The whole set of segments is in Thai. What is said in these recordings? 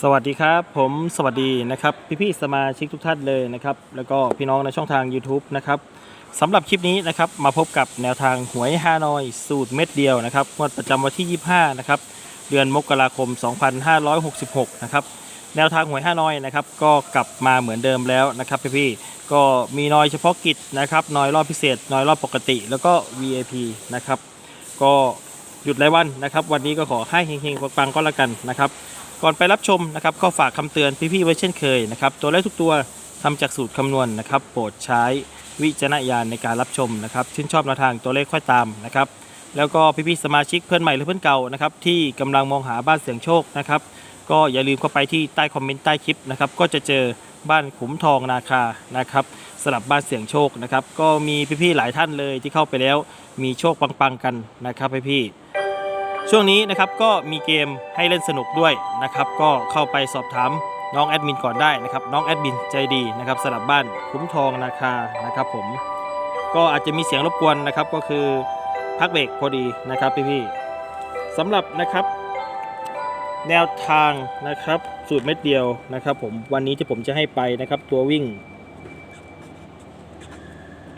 สวัสดีครับ ผมสวัสดีนะครับพี่ๆสมาชิกทุกท่านเลยนะครับ แล้วก็พี่น้องในช่องทาง YouTube นะครับสำหรับคลิปนี้นะครับมาพบกับแนวทางหวยฮานอย สูตรเม็ดเดียวนะครับงวดประจำวันที่ 25 นะครับ เดือนมกราคม 2566 นะครับ แนวทางหวยฮานอยนะครับ ก็กลับมาเหมือนเดิมแล้วนะครับพี่ๆก็มีนอยเฉพาะกิจนะครับนอยรอบพิเศษนอยรอบปกติ แล้วก็ VIP นะครับก็หยุดรายวันนะครับ วันนี้ก็ขอให้เฮงๆปังๆก็แล้วกันนะครับ ก่อนไปรับชมนะครับก็ฝากคำเตือนพี่ๆไว้เช่นเคยนะครับตัวเลขทุกตัวทำจากสูตรคำนวณนะครับ โปรดใช้วิจารณญาณในการรับชมนะครับชื่นชอบแนวทางตัวเลขค่อยตามนะครับแล้วก็พี่ๆสมาชิกเพื่อนใหม่หรือเพื่อนเก่านะครับที่กำลังมองหาบ้านเสี่ยงโชคนะครับก็อย่าลืมเข้าไปที่ใต้คอมเมนต์ใต้คลิปนะครับก็จะเจอบ้านขุมทองนาคานะครับสลับบ้านเสี่ยงโชคนะครับก็มีพี่ๆหลายท่านเลยที่เข้าไปแล้วมีโชคปังๆกันนะครับพี่ๆ ช่วงนี้นะครับก็มีเกมให้เล่นสนุกด้วยนะครับก็เข้าไปสอบถามน้องแอดมินก่อนได้นะครับน้องแอดมินใจดีนะครับสลับบ้านคุ้มทองนาคานะครับผมก็อาจจะมีเสียงรบกวนนะครับก็คือพักเบรกพอดีนะครับพี่ๆสำหรับนะครับ แนวทางนะครับสูตรเม็ดเดียวนะครับ ผมวันนี้ที่ผมจะให้ไปนะครับตัววิ่ง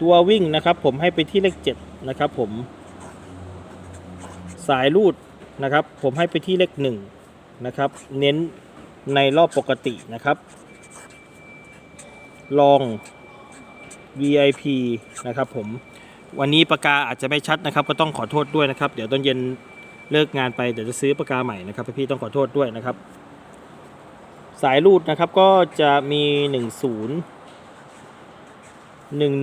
ตัววิ่งนะครับ ผมให้ไปที่เลข7นะครับผม สายรูดนะครับ ผมให้ไปที่เลขหนึ่งนะครับ เน้นในรอบปกตินะครับ ลอง VIP นะครับผมวันนี้ปากกาอาจจะไม่ชัดนะครับ ก็ต้องขอโทษด้วยนะครับ เดี๋ยวตอนเย็นเลิกงานไปเดี๋ยวจะซื้อปากกาใหม่นะครับพี่ต้องขอโทษด้วยนะครับ สายรูดนะครับก็จะมี 1 0 1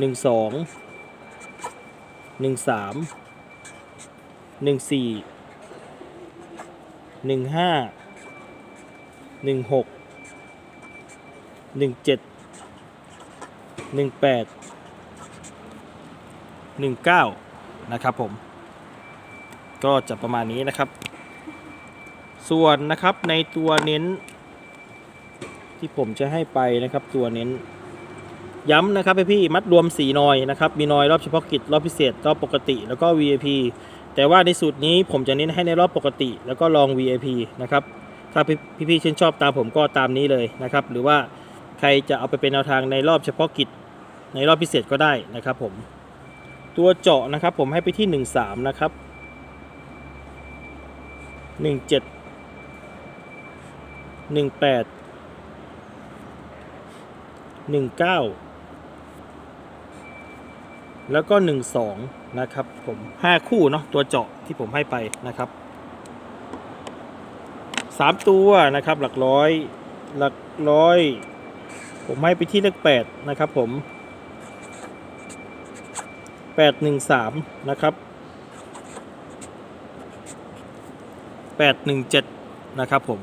1 1 2 หนึ่งสามหนึ่งสี่หนึ่งห้าหนึ่งหกหนึ่งเจ็ดหนึ่งแปดหนึ่งเก้านะครับผม ก็จะประมาณนี้นะครับ ส่วนนะครับในตัวเน้น ที่ผมจะให้ไปนะครับตัวเน้น ย้ำนะครับพี่ๆมัดรวม4นอยนะครับมีนอยรอบเฉพาะกิจรอบพิเศษรอบปกติแล้วก็ VIP แต่ว่าในสูตรนี้ผมจะเน้นให้ในรอบปกติแล้วก็ลอง VIP นะครับถ้าพี่ๆชื่นชอบตามผมก็ตามนี้เลยนะครับหรือว่าใครจะเอาไปเป็นแนวทางในรอบเฉพาะกิจในรอบพิเศษก็ได้นะครับผมตัวเจาะนะครับผมให้ไปที่ 13 นะครับ 17 18 19 แล้วก็ 1 2 นะครับผม 5 คู่เนาะตัวเจาะที่ผมให้ไปนะครับ 3 ตัวนะครับหลักร้อยหลักร้อย ผมให้ไปที่เลข8นะครับผม 8 1 3 นะครับ 8 1 7 นะครับผม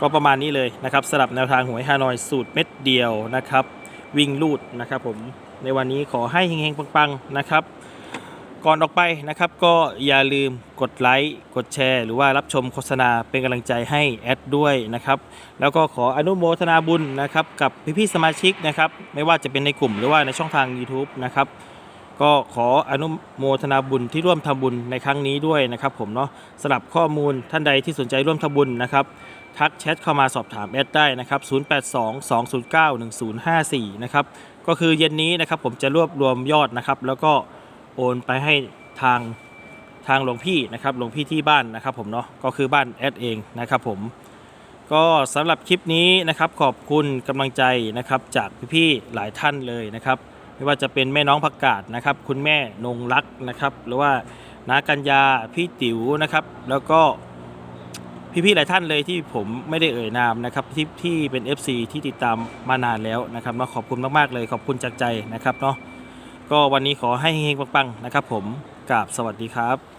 ก็ประมาณนี้เลยนะครับสลับแนวทางหวยฮานอยสูตรเม็ดเดียวนะครับ วิ่งลูดนะครับผมในวันนี้ขอให้เฮงๆปังๆนะครับ ก่อนออกไปนะครับก็อย่าลืมกดไลค์กดแชร์ หรือว่ารับชมโฆษณาเป็นกำลังใจให้แอดด้วยนะครับแล้วก็ขออนุโมทนาบุญนะครับกับพี่ๆสมาชิกนะครับไม่ว่าจะเป็นในกลุ่มหรือว่าในช่องทาง YouTube นะครับก็ขออนุโมทนาบุญที่ร่วมทำบุญในครั้งนี้ด้วยนะครับผมเนาะสำหรับข้อมูลท่านใดที่สนใจร่วมทำบุญนะครับ ทักแชทเข้ามาสอบถามแอดได้นะครับ 0822091054 นะครับ ก็คือเย็นนี้นะครับผมจะรวบรวมยอดนะครับ แล้วก็โอนไปให้ทางทางหลวงพี่นะครับหลวงพี่ที่บ้านนะครับผมเนาะก็คือบ้านแอดเองนะครับผมก็สำหรับคลิปนี้นะครับขอบคุณกำลังใจนะครับจากพี่ๆหลายท่านเลยนะครับ ไม่ว่าจะเป็นแม่น้องผักกาดนะครับ คุณแม่นงรักนะครับ หรือว่านากัญญาพี่ติ๋วนะครับ แล้วก็ พี่ๆหลายท่านเลยที่ผมไม่ได้เอ่ยนามนะครับที่ที่เป็น FC ที่ติดตามมานานแล้วนะครับมาขอบคุณมากๆเลยขอบคุณจากใจนะครับเนาะก็วันนี้ขอให้เฮงๆปังๆนะครับ ผมกราบสวัสดีครับ